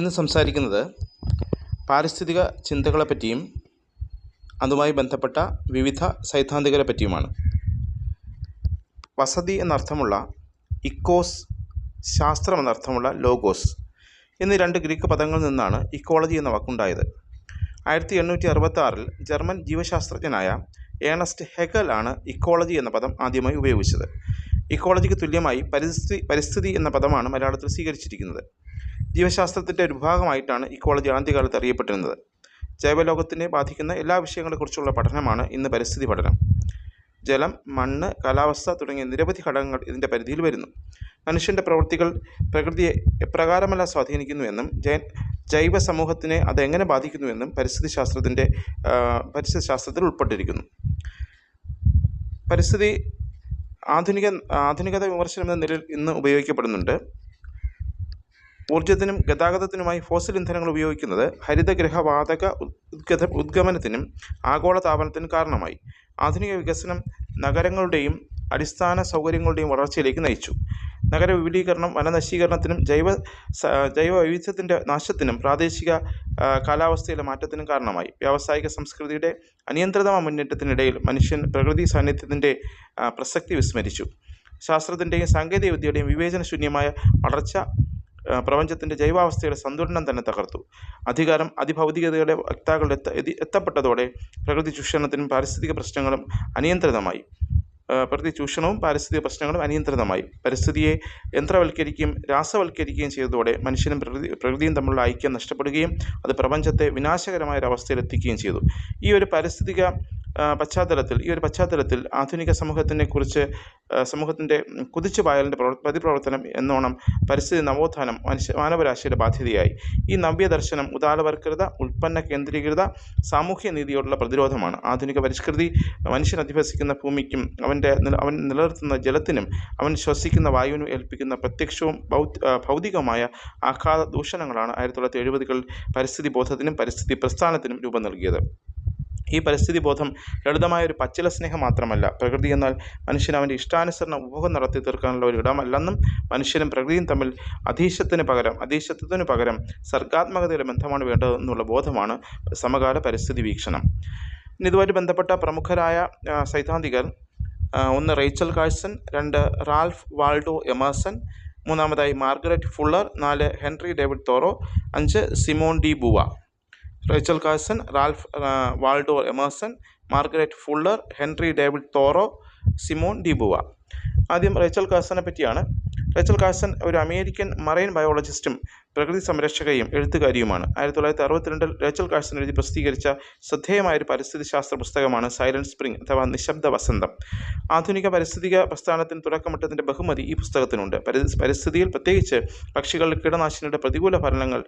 ഇന്ന് സംസാരിക്കുന്നത് പാരിസ്ഥിതിക ചിന്തകളെപ്പറ്റിയും അതുമായി ബന്ധപ്പെട്ട വിവിധ സൈദ്ധാന്തികരെ പറ്റിയുമാണ്. വസതി എന്നർത്ഥമുള്ള ഇക്കോസ് ശാസ്ത്രം എന്നർത്ഥമുള്ള ലോഗോസ് എന്നീ രണ്ട് ഗ്രീക്ക് പദങ്ങളിൽ നിന്നാണ് ഇക്കോളജി എന്ന വാക്കുണ്ടായത്. ആയിരത്തി എണ്ണൂറ്റി അറുപത്തി ജർമ്മൻ ജീവശാസ്ത്രജ്ഞനായ ഏണസ്റ്റ് ഹെഗൽ ആണ് ഇക്കോളജി എന്ന പദം ആദ്യമായി ഉപയോഗിച്ചത്. ഇക്കോളജിക്ക് തുല്യമായി പരിസ്ഥിതി പരിസ്ഥിതി എന്ന പദമാണ് മലയാളത്തിൽ സ്വീകരിച്ചിരിക്കുന്നത്. ജീവശാസ്ത്രത്തിന്റെ ഒരു ഭാഗമായിട്ടാണ് ഇക്കോളജി ആദ്യകാലത്ത് അറിയപ്പെട്ടിരുന്നത്. ജൈവലോകത്തിനെ ബാധിക്കുന്ന എല്ലാ വിഷയങ്ങളെക്കുറിച്ചുള്ള പഠനമാണ് ഇന്ന് പരിസ്ഥിതി പഠനം. ജലം മണ്ണ് കാലാവസ്ഥ തുടങ്ങിയ നിരവധി ഘടകങ്ങൾ ഇതിന്റെ പരിധിയിൽ വരുന്നു. മനുഷ്യന്റെ പ്രവൃത്തികൾ പ്രകൃതിയെ എപ്രകാരമല്ല സ്വാധീനിക്കുന്നുവെന്നും ജൈ ജൈവ സമൂഹത്തിനെ അതെങ്ങനെ ബാധിക്കുന്നുവെന്നും പരിസ്ഥിതി ശാസ്ത്രത്തിന്റെ പരിസ്ഥിതി ശാസ്ത്രത്തിൽ ഉൾപ്പെട്ടിരിക്കുന്നു. പരിസ്ഥിതി ആധുനിക ആധുനികത വിമർശനം എന്ന നിലയിൽ ഇന്ന് ഉപയോഗിക്കപ്പെടുന്നുണ്ട്. ഊർജത്തിനും ഗതാഗതത്തിനുമായി ഫോസിൽ ഇന്ധനങ്ങൾ ഉപയോഗിക്കുന്നത് ഹരിതഗ്രഹവാതക ഉദ്ഗത ഉദ്ഗമനത്തിനും ആഗോളതാപനത്തിനും കാരണമായി. ആധുനിക വികസനം നഗരങ്ങളുടെയും അടിസ്ഥാന സൗകര്യങ്ങളുടെയും വളർച്ചയിലേക്ക് നയിച്ചു. നഗര വിപുലീകരണം വനനശീകരണത്തിനും ജൈവ ജൈവ വൈവിധ്യത്തിന്റെ നാശത്തിനും പ്രാദേശിക കാലാവസ്ഥയിലെ മാറ്റത്തിനും കാരണമായി. വ്യാവസായിക സംസ്കൃതിയുടെ അനിയന്ത്രിതമായ മുന്നേറ്റത്തിനിടയിൽ മനുഷ്യൻ പ്രകൃതി സാന്നിധ്യത്തിന്റെ പ്രസക്തി വിസ്മരിച്ചു. ശാസ്ത്രത്തിന്റെയും സാങ്കേതിക വിദ്യയുടെയും വിവേചനശൂന്യമായ വളർച്ച പ്രപഞ്ചത്തിന്റെ ജൈവാവസ്ഥയുടെ സന്തുലനം തന്നെ തകർത്തു. അധികാരം അതിഭൗതികതയുടെ വക്താക്കളുടെ എത്ത എത്തപ്പെട്ടതോടെ പ്രകൃതി ചൂഷണത്തിനും പാരിസ്ഥിതിക പ്രശ്നങ്ങളും അനിയന്ത്രിതമായി. പ്രകൃതി ചൂഷണവും പാരിസ്ഥിതിക പ്രശ്നങ്ങളും അനിയന്ത്രിതമായി. പരിസ്ഥിതിയെ യന്ത്രവൽക്കരിക്കുകയും രാസവൽക്കരിക്കുകയും ചെയ്തതോടെ മനുഷ്യനും പ്രകൃതി പ്രകൃതിയും തമ്മിലുള്ള ഐക്യം നഷ്ടപ്പെടുകയും അത് പ്രപഞ്ചത്തെ വിനാശകരമായ ഒരു അവസ്ഥയിലെത്തിക്കുകയും ചെയ്തു. ഈ ഒരു പാരിസ്ഥിതിക പശ്ചാത്തലത്തിൽ ഈ ഒരു പശ്ചാത്തലത്തിൽ ആധുനിക സമൂഹത്തിനെ കുറിച്ച് സമൂഹത്തിന്റെ കുതിച്ചുപായലിന്റെ പ്രവർ പ്രതിപ്രവർത്തനം എന്നോണം പരിസ്ഥിതി നവോത്ഥാനം മനുഷ്യ മാനവരാശിയുടെ ബാധ്യതയായി. ഈ നവ്യദർശനം ഉദാരവർക്കൃത ഉൽപ്പന്ന കേന്ദ്രീകൃത സാമൂഹ്യ നീതിയോടുള്ള പ്രതിരോധമാണ്. ആധുനിക പരിഷ്കൃതി മനുഷ്യൻ അധിവസിക്കുന്ന ഭൂമിക്കും അവന്റെ അവൻ നിലനിർത്തുന്ന ജലത്തിനും അവൻ ശ്വസിക്കുന്ന വായുവിനും ഏൽപ്പിക്കുന്ന പ്രത്യക്ഷവും ഭൗതികമായ ആഘാത ദൂഷണങ്ങളാണ് ആയിരത്തി തൊള്ളായിരത്തി എഴുപതുകളിൽ പരിസ്ഥിതി ബോധത്തിനും പരിസ്ഥിതി പ്രസ്ഥാനത്തിനും രൂപം നൽകിയത്. ഈ പരിസ്ഥിതി ബോധം ലളിതമായ ഒരു പച്ചില സ്നേഹം മാത്രമല്ല. പ്രകൃതി എന്നാൽ മനുഷ്യൻ അവന്റെ ഇഷ്ടാനുസരണം ഉപഭോഗം നടത്തി തീർക്കാനുള്ള ഒരു ഇടമല്ലെന്നും മനുഷ്യനും പ്രകൃതിയും തമ്മിൽ അധീശത്തിന് പകരം അധീശത്വത്തിന് പകരം സർഗാത്മകതയുടെ ബന്ധമാണ് വേണ്ടതെന്നുള്ള ബോധമാണ് സമകാല പരിസ്ഥിതി വീക്ഷണം. ഇതുമായിട്ട് ബന്ധപ്പെട്ട പ്രമുഖരായ സൈദ്ധാന്തികർ ഒന്ന് റേച്ചൽ കാഴ്സൺ രണ്ട് റാൽഫ് വാൾഡോ എമേഴ്സൺ മൂന്നാമതായി മാർഗരറ്റ് ഫുള്ളർ നാല് ഹെൻറി ഡേവിഡ് തോറോ അഞ്ച് Simone de Beauvoir. Rachel Carson Ralph Waldo Emerson Margaret Fuller Henry David Thoreau Simone de Beauvoir. ആദ്യം റേച്ചൽ കാഴ്സനെ പറ്റിയാണ്. റേച്ചൽ കാഴ്സൺ ഒരു അമേരിക്കൻ മറൈൻ ബയോളജിസ്റ്റും പ്രകൃതി സംരക്ഷകയും എഴുത്തുകാരിയുമാണ്. ആയിരത്തി തൊള്ളായിരത്തി അറുപത്തിരണ്ടിൽ റേച്ചൽ കാഴ്സൺ എഴുതി പ്രസിദ്ധീകരിച്ച ശ്രദ്ധേയമായ ഒരു പരിസ്ഥിതി ശാസ്ത്ര പുസ്തകമാണ് സൈലന്റ് സ്പ്രിംഗ് അഥവാ നിശബ്ദ വസന്തം. ആധുനിക പരിസ്ഥിതിക പ്രസ്ഥാനത്തിന് തുടക്കമിട്ടതിന്റെ ബഹുമതി ഈ പുസ്തകത്തിനുണ്ട്. പരിസ്ഥിതിയിൽ പ്രത്യേകിച്ച് പക്ഷികളുടെ കീടനാശിനിയുടെ പ്രതികൂല ഫലങ്ങൾ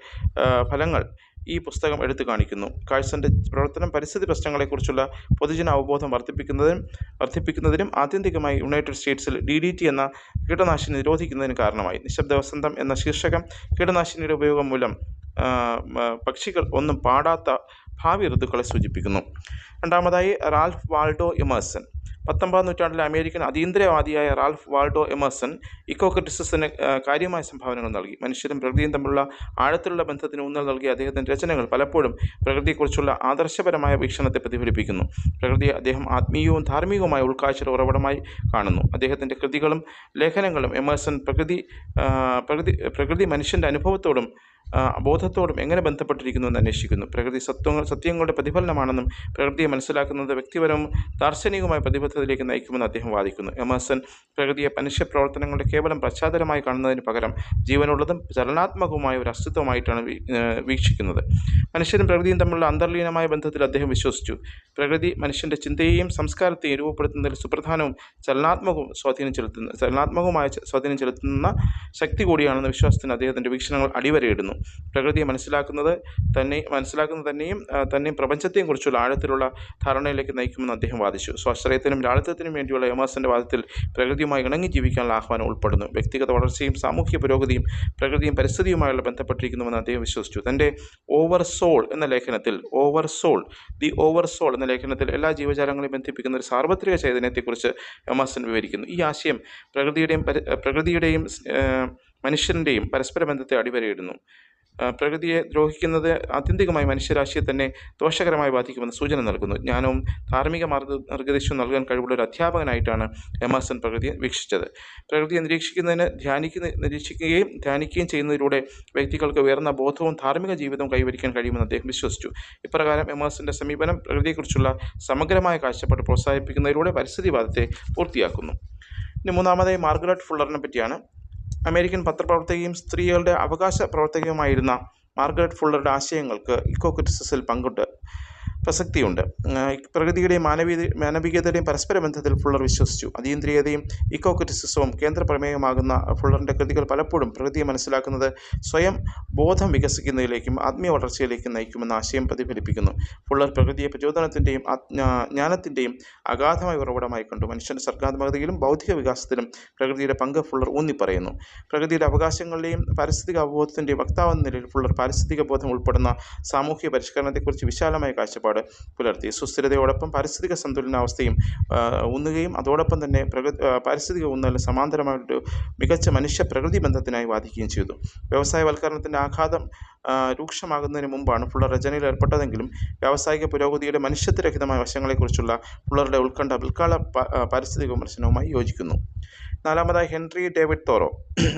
ഫലങ്ങൾ ഈ പുസ്തകം എടുത്തു കാണിക്കുന്നു. കാഴ്സന്റെ പ്രവർത്തനം പരിസ്ഥിതി പ്രശ്നങ്ങളെക്കുറിച്ചുള്ള പൊതുജന അവബോധം വർദ്ധിപ്പിക്കുന്നതിനും വർദ്ധിപ്പിക്കുന്നതിനും ആത്യന്തികമായി യുണൈറ്റഡ് സ്റ്റേറ്റ്സിൽ ഡി ഡി ടി എന്ന കീടനാശിനി നിരോധിക്കുന്നതിന് കാരണമായി. നിശബ്ദ വസന്തം എന്ന ശീർഷകം കീടനാശിനിയുടെ ഉപയോഗം മൂലം പക്ഷികൾ ഒന്നും പാടാത്ത ഭാവി ഋതുക്കളെ സൂചിപ്പിക്കുന്നു. രണ്ടാമതായി റാൽഫ് വാൾഡോ എമേഴ്സൺ പത്തൊമ്പതാം നൂറ്റാണ്ടിലെ അമേരിക്കൻ അതീന്ദ്രവാദിയായ റാൽഫ് വാൾഡോ എമേഴ്സൺ ഇക്കോ ക്രിറ്റിസിസത്തിന് കാര്യമായ സംഭാവനകൾ നൽകി. മനുഷ്യരും പ്രകൃതിയും തമ്മിലുള്ള ആഴത്തിലുള്ള ബന്ധത്തിന് ഊന്നൽ നൽകിയ അദ്ദേഹത്തിന്റെ രചനകൾ പലപ്പോഴും പ്രകൃതിയെക്കുറിച്ചുള്ള ആദർശപരമായ വീക്ഷണത്തെ പ്രതിഫലിപ്പിക്കുന്നു. പ്രകൃതിയെ അദ്ദേഹം ആത്മീയവും ധാർമ്മികവുമായ ഉൾക്കാഴ്ചയുടെ ഉറവിടമായി കാണുന്നു. അദ്ദേഹത്തിന്റെ കൃതികളും ലേഖനങ്ങളും എമേഴ്സൺ പ്രകൃതി പ്രകൃതി പ്രകൃതി മനുഷ്യന്റെ അനുഭവത്തോടും ബോധത്തോടും എങ്ങനെ ബന്ധപ്പെട്ടിരിക്കുന്നു എന്ന് അന്വേഷിക്കുന്നു. പ്രകൃതി സത്വങ്ങൾ സത്യങ്ങളുടെ പ്രതിഫലനമാണെന്നും പ്രകൃതിയെ മനസ്സിലാക്കുന്നത് വ്യക്തിപരവും ദാർശനികവുമായ പ്രതിബദ്ധതയിലേക്ക് നയിക്കുമെന്ന് അദ്ദേഹം വാദിക്കുന്നു. എമേഴ്സൺ പ്രകൃതിയെ മനുഷ്യ പ്രവർത്തനങ്ങളുടെ കേവലം പശ്ചാത്തലമായി കാണുന്നതിന് പകരം ജീവനുള്ളതും ചലനാത്മകവുമായ ഒരു അസ്തിത്വമായിട്ടാണ് വീക്ഷിക്കുന്നത്. മനുഷ്യരും പ്രകൃതിയും തമ്മിലുള്ള അന്തർലീനമായ ബന്ധത്തിൽ അദ്ദേഹം വിശ്വസിച്ചു. പ്രകൃതി മനുഷ്യന്റെ ചിന്തയെയും സംസ്കാരത്തെയും രൂപപ്പെടുത്തുന്നതിൽ സുപ്രധാനവും ചലനാത്മകവും സ്വാധീനം ചെലുത്തുന്ന ചലനാത്മകവുമായ സ്വാധീനം ചെലുത്തുന്ന ശക്തി കൂടിയാണെന്ന വിശ്വാസത്തിന് അദ്ദേഹത്തിന്റെ വീക്ഷണങ്ങൾ അടിവരയിടുന്നു. പ്രകൃതിയെ മനസ്സിലാക്കുന്നത് തന്നെ മനസ്സിലാക്കുന്നത് തന്നെയും തന്നെയും പ്രപഞ്ചത്തെയും കുറിച്ചുള്ള ആഴത്തിലുള്ള ധാരണയിലേക്ക് നയിക്കുമെന്ന് അദ്ദേഹം വാദിച്ചു. സ്വാശ്രയത്തിനും ലാളിത്യത്തിനും വേണ്ടിയുള്ള യമാസിന്റെ വാദത്തിൽ പ്രകൃതിയുമായി ഇണങ്ങി ജീവിക്കാനുള്ള ആഹ്വാനം ഉൾപ്പെടുന്നു. വ്യക്തിഗത വളർച്ചയും സാമൂഹ്യ പുരോഗതിയും പ്രകൃതിയും പരിസ്ഥിതിയുമായുള്ള ബന്ധപ്പെട്ടിരിക്കുന്നുവെന്ന് അദ്ദേഹം വിശ്വസിച്ചു. തന്റെ ഓവർ സോൾ എന്ന ലേഖനത്തിൽ over soul the over soul എന്ന ലേഖനത്തിൽ എല്ലാ ജീവജാലങ്ങളെയും ബന്ധിപ്പിക്കുന്ന ഒരു സാർവത്രിക ചൈതന്യത്തെക്കുറിച്ച് എമേഴ്സൺ വിവരിക്കുന്നു. ഈ ആശയം പ്രകൃതിയുടെയും പരി- പ്രകൃതിയുടെയും മനുഷ്യന്റെയും പരസ്പര ബന്ധത്തെ അടിവരയിടുന്നു. പ്രകൃതിയെ ദ്രോഹിക്കുന്നത് ആത്യന്തികമായി മനുഷ്യരാശിയെ തന്നെ ദോഷകരമായി ബാധിക്കുമെന്ന് സൂചന നൽകുന്നു. ജ്ഞാനവും ധാർമ്മിക മാർഗ നിർദ്ദേശവും നൽകാൻ കഴിവുള്ള ഒരു അധ്യാപകനായിട്ടാണ് എമേഴ്സൺ പ്രകൃതിയെ വീക്ഷിച്ചത്. പ്രകൃതിയെ നിരീക്ഷിക്കുന്നതിന് ധ്യാനിക്കുന്ന നിരീക്ഷിക്കുകയും ധ്യാനിക്കുകയും ചെയ്യുന്നതിലൂടെ വ്യക്തികൾക്ക് ഉയർന്ന ബോധവും ധാർമ്മിക ജീവിതവും കൈവരിക്കാൻ കഴിയുമെന്ന് അദ്ദേഹം വിശ്വസിച്ചു. ഇപ്രകാരം എമേഴ്സിന്റെ സമീപനം പ്രകൃതിയെക്കുറിച്ചുള്ള സമഗ്രമായ കാഴ്ചപ്പാട് പ്രോത്സാഹിപ്പിക്കുന്നതിലൂടെ പരിസ്ഥിതിവാദത്തെ പൂർത്തിയാക്കുന്നു. ഇനി മൂന്നാമതായി മാർഗരറ്റ് ഫുള്ളറിനെ പറ്റിയാണ് അമേരിക്കൻ പത്രപ്രവർത്തകയും സ്ത്രീകളുടെ അവകാശ പ്രവർത്തകയുമായിരുന്ന മാർഗരറ്റ് ഫുള്ളറുടെ ആശയങ്ങൾക്ക് ഇക്കോക്രിറ്റിസിൽ പങ്കുണ്ട് പ്രസക്തിയുണ്ട്. പ്രകൃതിയുടെയും മാനവീയ മാനവികതയുടെയും പരസ്പര ബന്ധത്തിൽ ഫുള്ളർ വിശ്വസിച്ചു. അതീന്ദ്രിയതയും ഇക്കോക്രിറ്റിസിസവും കേന്ദ്ര പ്രമേയമാകുന്ന ഫുള്ളറിന്റെ കൃതികൾ പലപ്പോഴും പ്രകൃതിയെ മനസ്സിലാക്കുന്നത് സ്വയം ബോധം വികസിക്കുന്നതിലേക്കും ആത്മീയ വളർച്ചയിലേക്കും നയിക്കുമെന്ന ആശയം പ്രതിഫലിപ്പിക്കുന്നു. ഫുള്ളർ പ്രകൃതിയെ പ്രചോദനത്തിന്റെയും ജ്ഞാനത്തിന്റെയും അഗാധമായ ഉറവിടമായി കണ്ടു. മനുഷ്യന്റെ സർഗാത്മകതയിലും ബൗദ്ധിക വികാസത്തിലും പ്രകൃതിയുടെ പങ്ക് ഫുള്ളർ ഊന്നി പറയുന്നു പ്രകൃതിയുടെ അവകാശങ്ങളുടെയും പാരിസ്ഥിതിക അവബോധത്തിന്റെയും വക്താവെന്ന നിലയിൽ ഫുള്ളർ പാരിസ്ഥിതിക ബോധം ഉൾപ്പെടുന്ന സാമൂഹിക പരിഷ്കരണത്തെക്കുറിച്ച് വിശാലമായ കാഴ്ചപ്പാട് പുലർത്തി. സുസ്ഥിരതയോടൊപ്പം പാരിസ്ഥിതിക സന്തുലനാവസ്ഥയും ഊന്നുകയും അതോടൊപ്പം തന്നെ പ്രകൃതി പാരിസ്ഥിതിക ഊന്നൽ സമാന്തരമായിട്ട് മികച്ച മനുഷ്യ പ്രകൃതി ബന്ധത്തിനായി വാദിക്കുകയും ചെയ്തു. വ്യവസായവൽക്കരണത്തിന്റെ ആഘാതം രൂക്ഷമാകുന്നതിന് മുമ്പാണ് ഫുള്ളർ രചനയിൽ ഏർപ്പെട്ടതെങ്കിലും വ്യാവസായിക പുരോഗതിയുടെ മനുഷ്യത്വരഹിതമായ വശങ്ങളെക്കുറിച്ചുള്ള ഫുള്ളറുടെ ഉത്കണ്ഠ പിൽക്കാല പാരിസ്ഥിതിക വിമർശനവുമായി യോജിക്കുന്നു. നാലാമതായി ഹെൻറി ഡേവിഡ് തോറോ.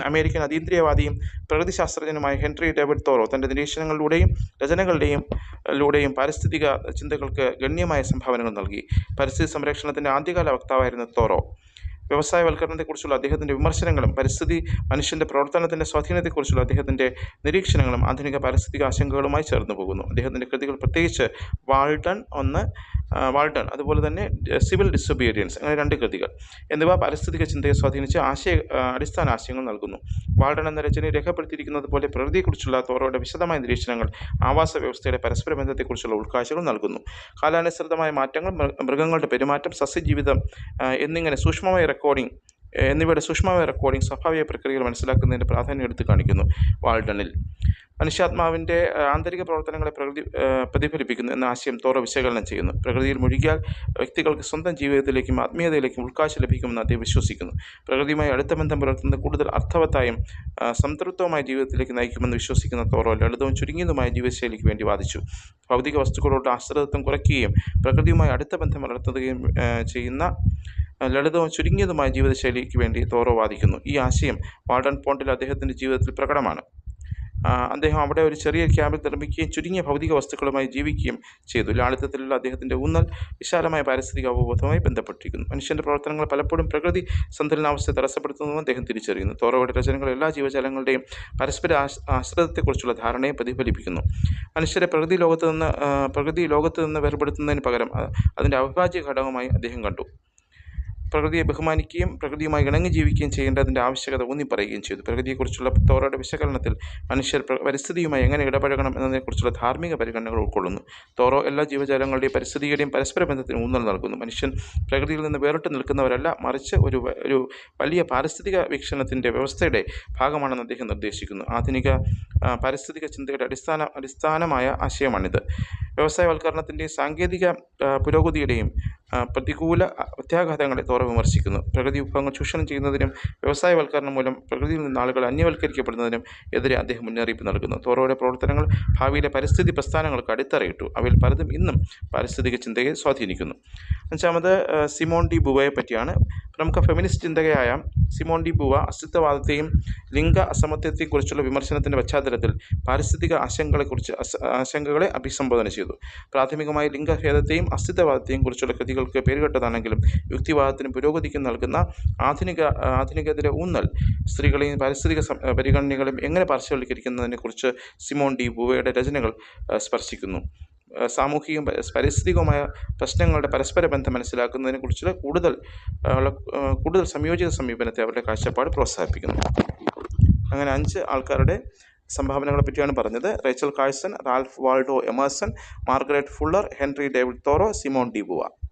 അമേരിക്കൻ അതീന്ദ്രിയവാദിയും പ്രകൃതിശാസ്ത്രജ്ഞനുമായ ഹെൻറി ഡേവിഡ് തോറോ തന്റെ നിരീക്ഷണങ്ങളിലൂടെയും രചനകളുടെയും ലൂടെയും പാരിസ്ഥിതിക ചിന്തകൾക്ക് ഗണ്യമായ സംഭാവനകൾ നൽകി. പരിസ്ഥിതി സംരക്ഷണത്തിന്റെ ആദ്യകാല വക്താവായിരുന്നു തോറോ. വ്യവസായവൽക്കരണത്തെക്കുറിച്ചുള്ള അദ്ദേഹത്തിന്റെ വിമർശനങ്ങളും പരിസ്ഥിതി മനുഷ്യന്റെ പ്രവർത്തനത്തിന്റെ സ്വാധീനത്തെക്കുറിച്ചുള്ള അദ്ദേഹത്തിന്റെ നിരീക്ഷണങ്ങളും ആധുനിക പാരിസ്ഥിതിക ആശങ്കകളുമായി ചേർന്ന് പോകുന്നു. അദ്ദേഹത്തിന്റെ കൃതികൾ പ്രത്യേകിച്ച് വാൾട്ടൺ ഒന്ന് വാൾട്ടൺ അതുപോലെ തന്നെ സിവിൽ ഡിസൊബീഡിയൻസ് അങ്ങനെ രണ്ട് കൃതികൾ എന്നിവ പാരിസ്ഥിതിക ചിന്തയെ സ്വാധീനിച്ച് ആശയ അടിസ്ഥാന ആശയങ്ങൾ നൽകുന്നു. വാൾട്ടൺ എന്ന രചനയിൽ രേഖപ്പെടുത്തിയിരിക്കുന്നത് പോലെ പ്രകൃതിയെക്കുറിച്ചുള്ള തോറോയുടെ വിശദമായ നിരീക്ഷണങ്ങൾ ആവാസ വ്യവസ്ഥയുടെ പരസ്പര ബന്ധത്തെക്കുറിച്ചുള്ള ഉൾക്കാഴ്ചകൾ നൽകുന്നു. കാലാനുസൃതമായ മാറ്റങ്ങൾ മൃഗങ്ങളുടെ പെരുമാറ്റം സസ്യജീവിതം എന്നിങ്ങനെ സൂക്ഷ്മമായ റെക്കോർഡിംഗ് എന്നിവയുടെ സൂക്ഷ്മമായ റെക്കോർഡിംഗ് സ്വാഭാവിക പ്രക്രിയകൾ മനസ്സിലാക്കുന്നതിന്റെ പ്രാധാന്യം എടുത്തു കാണിക്കുന്നു വാൾട്ടണിൽ മനുഷ്യാത്മാവിന്റെ ആന്തരിക പ്രവർത്തനങ്ങളെ പ്രകൃതി പ്രതിഫലിപ്പിക്കുന്നു എന്ന ആശയം തോറ വിശകലനം ചെയ്യുന്നു. പ്രകൃതിയിൽ മുഴുകിയാൽ വ്യക്തികൾക്ക് സ്വന്തം ജീവിതത്തിലേക്കും ആത്മീയതയിലേക്കും ഉൾക്കാഴ്ച ലഭിക്കുമെന്ന് അദ്ദേഹം വിശ്വസിക്കുന്നു. പ്രകൃതിയുമായി അടുത്ത ബന്ധം പുലർത്തുന്നത് കൂടുതൽ അർത്ഥവത്തായും സംതൃപ്തവുമായ ജീവിതത്തിലേക്ക് നയിക്കുമെന്ന് വിശ്വസിക്കുന്ന തോറോ ലളിതവും ചുരുങ്ങിയതുമായ ജീവിതശൈലിക്ക് വേണ്ടി വാദിച്ചു. ഭൗതിക വസ്തുക്കളോട് ആശ്രിതത്വം കുറയ്ക്കുകയും പ്രകൃതിയുമായി അടുത്ത ബന്ധം വളർത്തുകയും ചെയ്യുന്ന ലളിതവും ചുരുങ്ങിയതുമായ ജീവിതശൈലിക്ക് വേണ്ടി തോറോ വാദിക്കുന്നു. ഈ ആശയം വാർഡൻ പോണ്ടിൽ അദ്ദേഹത്തിന്റെ ജീവിതത്തിൽ പ്രകടമാണ്. അദ്ദേഹം അവിടെ ഒരു ചെറിയ ക്യാമ്പിൽ നിർമ്മിക്കുകയും ചുരുങ്ങിയ ഭൗതിക വസ്തുക്കളുമായി ജീവിക്കുകയും ചെയ്തു. ലാളിത്യത്തിലുള്ള അദ്ദേഹത്തിന്റെ ഊന്നൽ വിശാലമായ പാരിസ്ഥിതിക അവബോധവുമായി ബന്ധപ്പെട്ടിരിക്കുന്നു. മനുഷ്യന്റെ പ്രവർത്തനങ്ങൾ പലപ്പോഴും പ്രകൃതി സന്തുലനാവസ്ഥയെ തടസ്സപ്പെടുത്തുന്നതും അദ്ദേഹം തിരിച്ചറിയുന്നു. തോറോയുടെ രചനകൾ എല്ലാ ജീവജാലങ്ങളുടെയും പരസ്പര ആശ് ആശ്രിതത്തെക്കുറിച്ചുള്ള ധാരണയെ പ്രതിഫലിപ്പിക്കുന്നു. മനുഷ്യരെ പ്രകൃതി ലോകത്ത് നിന്ന് പ്രകൃതി ലോകത്ത് നിന്ന് വേർപെടുത്തുന്നതിന് പകരം അതിന്റെ അവിഭാജ്യ ഘടകമായി അദ്ദേഹം കണ്ടു. പ്രകൃതിയെ ബഹുമാനിക്കുകയും പ്രകൃതിയുമായി ഇണങ്ങി ജീവിക്കുകയും ചെയ്യേണ്ടതിന്റെ ആവശ്യകത ഊന്നി പറയുകയും ചെയ്തു. പ്രകൃതിയെക്കുറിച്ചുള്ള തോറയുടെ വിശകലനത്തിൽ മനുഷ്യർ പരിസ്ഥിതിയുമായി എങ്ങനെ ഇടപഴകണം എന്നതിനെക്കുറിച്ചുള്ള ധാർമ്മിക പരിഗണനകൾ ഉൾക്കൊള്ളുന്നു. തോറോ എല്ലാ ജീവജാലങ്ങളുടെയും പരിസ്ഥിതിയുടെയും പരസ്പര ബന്ധത്തിന് ഊന്നൽ നൽകുന്നു. മനുഷ്യൻ പ്രകൃതിയിൽ നിന്ന് വേറിട്ട് നിൽക്കുന്നവരല്ല മറിച്ച് ഒരു ഒരു വലിയ പാരിസ്ഥിതിക വീക്ഷണത്തിന്റെ വ്യവസ്ഥയുടെ ഭാഗമാണെന്ന് അദ്ദേഹം നിർദ്ദേശിക്കുന്നു. ആധുനിക പാരിസ്ഥിതിക ചിന്തയുടെ അടിസ്ഥാന അടിസ്ഥാനമായ ആശയമാണിത്. വ്യവസായവൽക്കരണത്തിന്റെയും സാങ്കേതിക പുരോഗതിയുടെയും പ്രതികൂല പ്രത്യാഘാതങ്ങളെ തോറ വിമർശിക്കുന്നു. പ്രകൃതി വിഭവങ്ങൾ ചൂഷണം ചെയ്യുന്നതിനും വ്യവസായവൽക്കരണം മൂലം പ്രകൃതിയിൽ നിന്ന് ആളുകൾ അന്യവൽക്കരിക്കപ്പെടുന്നതിനും എതിരെ അദ്ദേഹം മുന്നറിയിപ്പ് നൽകുന്നു. തോറോയുടെ പ്രവർത്തനങ്ങൾ ഭാവിയിലെ പരിസ്ഥിതി പ്രസ്ഥാനങ്ങൾക്ക് അടിത്തറയിട്ടു. അവയിൽ പലതും ഇന്നും പാരിസ്ഥിതിക ചിന്തയെ സ്വാധീനിക്കുന്നു. അഞ്ചാമത് സിമോൺ ഡി ബുവയെ പറ്റിയാണ്. പ്രമുഖ ഫെമിനിസ്റ്റ് ചിന്തകയായ സിമോൺ ഡി ബുവ അസ്തിത്വവാദത്തെയും ലിംഗ അസമത്വത്തെക്കുറിച്ചുള്ള വിമർശനത്തിന്റെ പശ്ചാത്തലത്തിൽ പാരിസ്ഥിതിക ആശങ്കകളെക്കുറിച്ച് ആശങ്കകളെ അഭിസംബോധന ചെയ്തു. പ്രാഥമികമായി ലിംഗഭേദത്തെയും അസ്തിത്വവാദത്തെയും കുറിച്ചുള്ള കൃതികൾക്ക് പേരുകെട്ടതാണെങ്കിലും യുക്തിവാദത്തിന് പുരോഗതിക്കും നൽകുന്ന ആധുനിക ആധുനികതയുടെ ഊന്നൽ സ്ത്രീകളെയും പാരിസ്ഥിതിക പരിഗണനകളും പരിഗണനകളെയും എങ്ങനെ പാർശ്വവൽക്കരിക്കുന്നതിനെക്കുറിച്ച് സിമോൺ ഡി ബുവയുടെ രചനകൾ സ്പർശിക്കുന്നു. സാമൂഹികവും പരിസ്ഥിതികവുമായ പ്രശ്നങ്ങളുടെ പരസ്പര ബന്ധം മനസ്സിലാക്കുന്നതിനെക്കുറിച്ചുള്ള കൂടുതൽ കൂടുതൽ സംയോജിത സമീപനത്തെ അവരുടെ കാഴ്ചപ്പാട് പ്രോത്സാഹിപ്പിക്കുന്നു. അങ്ങനെ അഞ്ച് ആൾക്കാരുടെ സംഭാവനകളെ പറ്റിയാണ് പറഞ്ഞത്. Rachel Carson Ralph Waldo Emerson Margaret Fuller Henry David Thoreau Simone de Beauvoir.